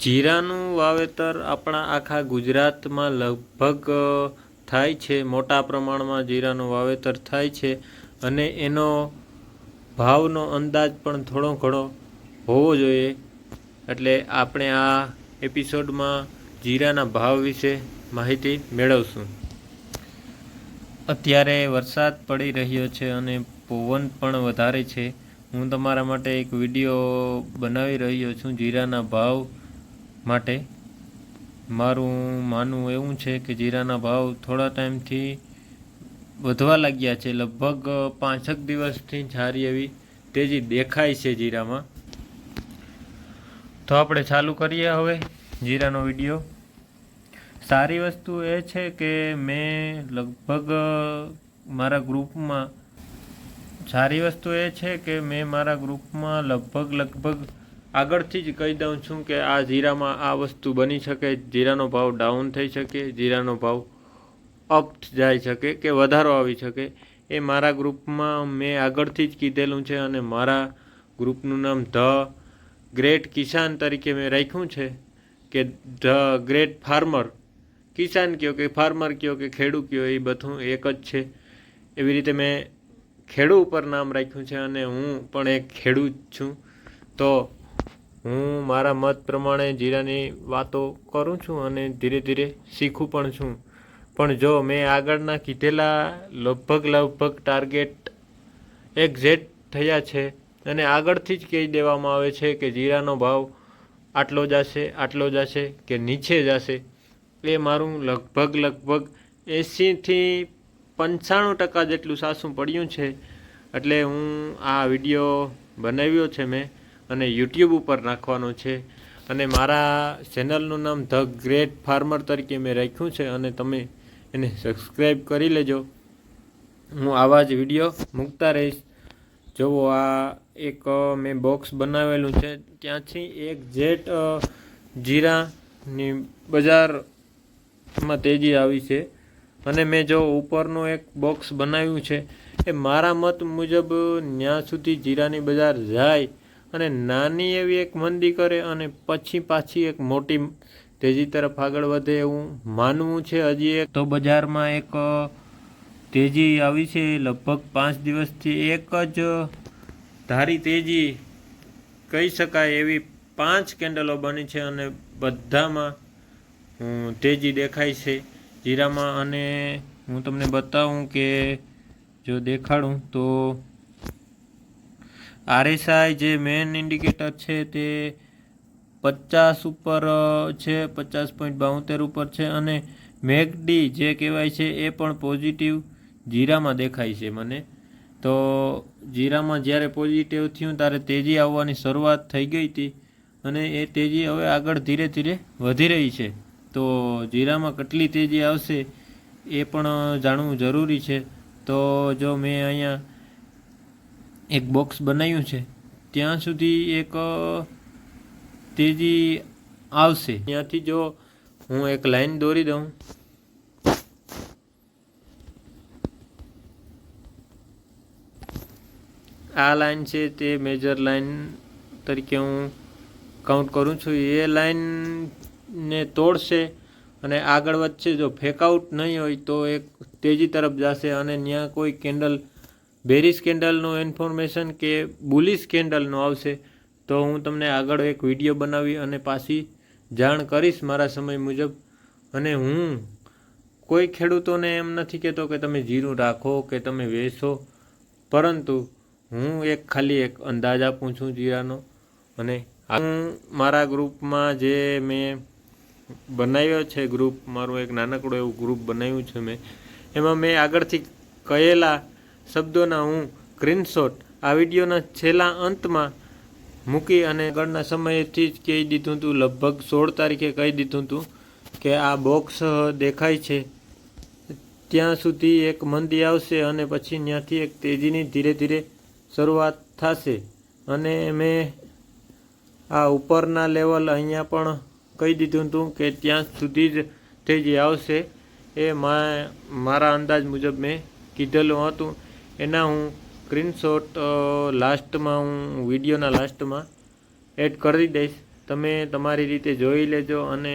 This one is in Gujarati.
જીરાનું વાવેતર આપણા આખા ગુજરાતમાં લગભગ થાય છે, મોટા પ્રમાણમાં જીરાનું વાવેતર થાય છે અને એનો ભાવનો અંદાજ પણ થોડો ઘણો હોવો જોઈએ. એટલે આપણે આ એપિસોડમાં જીરાના ભાવ વિશે માહિતી મેળવશું. અત્યારે વરસાદ પડી રહ્યો છે અને પવન પણ વધારે છે. હું તમારા માટે એક વીડિયો બનાવી રહ્યો છું જીરાના ભાવ માટે મારું માનવું એવું છે કે જીરાના ભાવ થોડા ટાઈમથી વધવા લાગ્યા છે. લગભગ પાંચેક દિવસથી સારી એવી તેજી દેખાય છે જીરામાં. તો આપણે ચાલુ કરીએ હવે જીરાનો વીડિયો. સારી વસ્તુ એ છે કે મેં લગભગ મારા ગ્રુપમાં સારી વસ્તુ એ છે કે મેં મારા ગ્રુપમાં લગભગ લગભગ આગળથી જ કહી દઉં છું કે આ જીરામાં આ વસ્તુ બની શકે, જીરાનો ભાવ ડાઉન થઈ શકે, જીરાનો ભાવ અપ જાય શકે કે વધારો આવી શકે, એ મારા ગ્રુપમાં મેં આગળથી જ કીધેલું છે અને મારા ગ્રુપનું નામ ધ ગ્રેટ કિસાન તરીકે મેં રાખ્યું છે કે ધ ગ્રેટ ફાર્મર કિસાન કયો કે ફાર્મર કયો કે ખેડૂત કયો એ બધું એક જ છે. એવી રીતે મેં ખેડૂ ઉપર નામ રાખ્યું છે અને હું પણ એક ખેડૂત છું. તો હું મારા મત પ્રમાણે જીરાની વાતો કરું છું અને ધીરે ધીરે શીખું પણ છું. પણ જો મેં આગળના કીધેલા લગભગ લગભગ ટાર્ગેટ એક્ઝેક્ટ થયા છે અને આગળથી જ કહી દેવામાં આવે છે કે જીરાનો ભાવ આટલો જશે આટલો જશે કે નીચે જશે, એ મારું લગભગ લગભગ એંસીથી પંચાણું ટકા જેટલું સાસું પડ્યું છે. એટલે હું આ વીડિયો બનાવ્યો છે મેં. અને યુટ્યુબ ઉપર નાખવાનો છે. અને મારા ચેનલનું નામ ધ ગ્રેટ ફાર્મર તરીકે મેં રાખ્યું છે અને તમે એને સબસ્ક્રાઈબ કરી લેજો. હું આવા જ વીડિયો મૂકતા રહીશ. જુઓ આ એક મેં બોક્સ બનાવેલું છે. ત્યાંથી એક જેટ જીરાની બજારમાં તેજી આવી છે. અને મેં જો ઉપરનું એક બોક્સ બનાવ્યું છે, એ મારા મત મુજબ ત્યાં સુધી જીરાની બજાર જાય. અને નાની એવી એક મંદી કરે અને પછી પાછી એક મોટી તેજી તરફ આગળ વધે એવું માનવું છે હજી એક. તો બજારમાં એક તેજી આવી છે લગભગ પાંચ દિવસથી એક જ ધારી તેજી કહી શકાય એવી પાંચ કેન્ડલો બની છે અને બધામાં તેજી દેખાય છે જીરામાં. અને હું તમને બતાવું કે જો દેખાડું તો આરએસઆઈ જે મેન ઇન્ડિકેટર છે તે પચાસ ઉપર છે, પચાસ પોઈન્ટ બાઉતેર ઉપર છે અને મેગડી જે કહેવાય છે એ પણ પોઝિટિવ જીરામાં દેખાય છે મને. તો જીરામાં જ્યારે પોઝિટિવ થયું ત્યારે તેજી આવવાની શરૂઆત થઈ ગઈ હતી અને એ તેજી હવે આગળ ધીરે ધીરે વધી રહી છે. તો જીરામાં કેટલી તેજી આવશે એ પણ જાણવું જરૂરી છે. તો જો મેં અહીંયા એક બોક્સ બનાવ્યું છે. ત્યાં સુધી એક તેજી આવશે. ત્યાંથી જો હું એક લાઈન દોરી દઉં. આ લાઈન છે તે મેજર લાઈન તરીકે હું કાઉન્ટ કરું છું. એ લાઈનને તોડશે અને આગળ વધશે. જો ફેકઆઉટ નહીં હોય તો એક તેજી તરફ જશે અને ત્યાં કોઈ કેન્ડલ બેરિસ કેન્ડલનું ઇન્ફોર્મેશન કે બુલિસ કેન્ડલનું આવશે, તો હું તમને આગળ એક વીડિયો બનાવી અને પાછી જાણ કરીશ મારા સમય મુજબ. અને હું કોઈ ખેડૂતોને એમ નથી કહેતો કે તમે જીરું રાખો કે તમે વેચો, પરંતુ હું એક ખાલી એક અંદાજ આપું છું જીરાનો. અને હું મારા ગ્રુપમાં જે મેં બનાવ્યો છે ગ્રુપ, મારું એક નાનકડું એવું ગ્રુપ બનાવ્યું છે મેં. એમાં મેં આગળથી કહેલા શબ્દોના હું સ્ક્રીનશોટ આ વિડીયોના છેલ્લા અંતમાં મૂકી અને આગળના સમયથી જ કહી દીધું હતું, લગભગ સોળ તારીખે કહી દીધું હતું કે આ બોક્સ દેખાય છે. ત્યાં સુધી એક મંદી આવશે અને પછી ત્યાંથી એક તેજીની ધીરે ધીરે શરૂઆત થશે. અને મેં આ ઉપરના લેવલ અહીંયા પણ કહી દીધું હતું કે ત્યાં સુધી જ તેજી આવશે. એ મારા અંદાજ મુજબ મેં કીધેલું હતું. એના હું સ્ક્રીનશોટ લાસ્ટમાં હું વિડીયોના લાસ્ટમાં એડ કરી દઈશ. તમે તમારી રીતે જોઈ લેજો અને